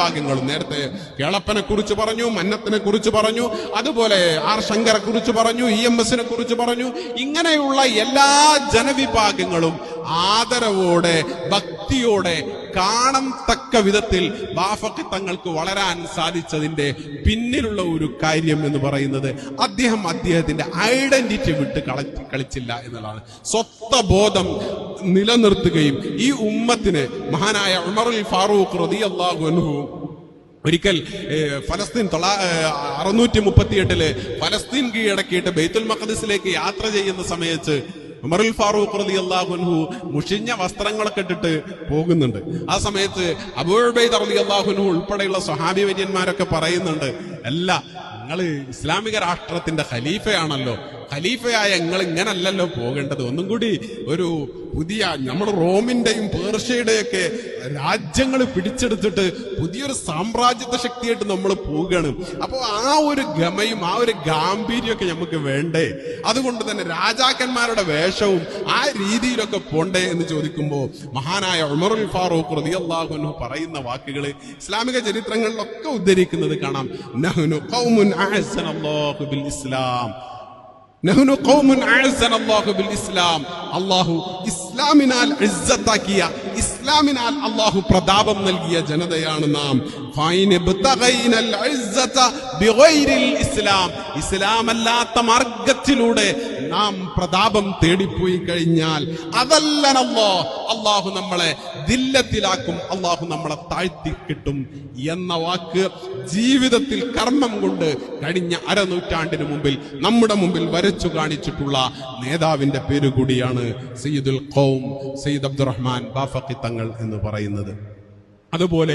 ജനവിഭാഗങ്ങളും നേരത്തെ കേളപ്പനെ കുറിച്ച് പറഞ്ഞു മന്നത്തിനെ കുറിച്ച് പറഞ്ഞു അതുപോലെ ആർ ശങ്കരെ കുറിച്ച് പറഞ്ഞു ഇ എം എസിനെ കുറിച്ച് പറഞ്ഞു ഇങ്ങനെയുള്ള എല്ലാ ജനവിഭാഗങ്ങളും ആദരവോടെ ഭക്തിയോടെ കാണം തക്ക വിധത്തിൽ ബാഫക്ക് തങ്ങൾക്ക് വളരാൻ സാധിച്ചതിന്റെ പിന്നിലുള്ള ഒരു കാര്യം എന്ന് പറയുന്നത് അദ്ദേഹം അദ്ദേഹത്തിന്റെ ഐഡന്റിറ്റി വിട്ട് കള കളിച്ചില്ല എന്നുള്ളതാണ്. സ്വത്ത ബോധം നിലനിർത്തുകയും ഈ ഉമ്മത്തിന് മഹാനായ ഉമറുൽ ഫാറൂഖ് റളിയല്ലാഹു അൻഹു ഒരിക്കൽ ഫലസ്തീൻ തൊള്ളാ അറുന്നൂറ്റി മുപ്പത്തിയെട്ടിൽ ഫലസ്തീൻ കീഴടക്കിയിട്ട് ബെയ്ത്തുൽ മഖദിസിലേക്ക് യാത്ര ചെയ്യുന്ന സമയത്ത് ഉമറുൽ ഫാറൂഖ് റലി അള്ളാഹുൻഹു മുഷിഞ്ഞ വസ്ത്രങ്ങളൊക്കെ ഇട്ടിട്ട് പോകുന്നുണ്ട്. ആ സമയത്ത് അബൂബൈദ് റലി അള്ളാഹുൻഹു ഉൾപ്പെടെയുള്ള സ്വഹാബി വര്യന്മാരൊക്കെ പറയുന്നുണ്ട് അല്ല നിങ്ങൾ ഇസ്ലാമിക രാഷ്ട്രത്തിന്റെ ഖലീഫയാണല്ലോ. ഖലീഫയായ നിങ്ങൾ ഇങ്ങനല്ലല്ലോ പോകേണ്ടത്. ഒന്നും കൂടി ഒരു പുതിയ നമ്മൾ റോമിന്റെയും പേർഷ്യയുടെയൊക്കെ രാജ്യങ്ങൾ പിടിച്ചെടുത്തിട്ട് പുതിയൊരു സാമ്രാജ്യത്വ ശക്തിയായിട്ട് നമ്മൾ പോവുകയാണ്. അപ്പോൾ ആ ഒരു ഗമയും ആ ഒരു ഗാംഭീര്യമൊക്കെ നമുക്ക് വേണ്ടേ? അതുകൊണ്ട് തന്നെ രാജാക്കന്മാരുടെ വേഷവും ആ രീതിയിലൊക്കെ പോണ്ടേ എന്ന് ചോദിക്കുമ്പോൾ മഹാനായ ഉമറുൽ ഫാറൂഖ് റളിയല്ലാഹു അൻഹു പറയുന്ന വാക്കുകൾ ഇസ്ലാമിക ചരിത്രങ്ങളിലൊക്കെ ഉദ്ധരിക്കുന്നത് കാണാം. നഹ്നു ഖൗമുൻ അഹ്സനല്ലാഹു ബിൽ ഇസ്ലാം നഹ്നു ഖൗമുൻ അഅസ്സന അല്ലാഹു ബിൽ ഇസ്ലാം അല്ലാഹു ഇസ്ലാമിനാൽ ഇസ്സത്താക്കിയ ഇസ്ലാമിനാൽ അല്ലാഹു പ്രതാപം നൽകിയ ജനതയാണ് നാം. ഫൈൻ ഇബ്തഗൈനൽ ഇസ്സത ബിഗൈരിൽ ഇസ്ലാം. ഇസ്ലാമല്ലാത്ത മാർഗത്തിലൂടെ നാം പ്രതാപം തേടിപ്പോയി കഴിഞ്ഞാൽ അതല്ലനല്ലോ. അള്ളാഹു നമ്മളെ ദില്ലത്തിലാക്കും അള്ളാഹു നമ്മളെ താഴ്ത്തി കിട്ടും എന്ന വാക്ക് ജീവിതത്തിൽ കർമ്മം കൊണ്ട് കഴിഞ്ഞ അരനൂറ്റാണ്ടിന് മുമ്പിൽ നമ്മുടെ മുമ്പിൽ വരച്ചു കാണിച്ചിട്ടുള്ള നേതാവിന്റെ പേര് കൂടിയാണ് സയ്യിദുൽ ഖൗം സയ്യിദ് അബ്ദുറഹ്മാൻ ബാഫക്കി തങ്ങൾ എന്ന് പറയുന്നത്. അതുപോലെ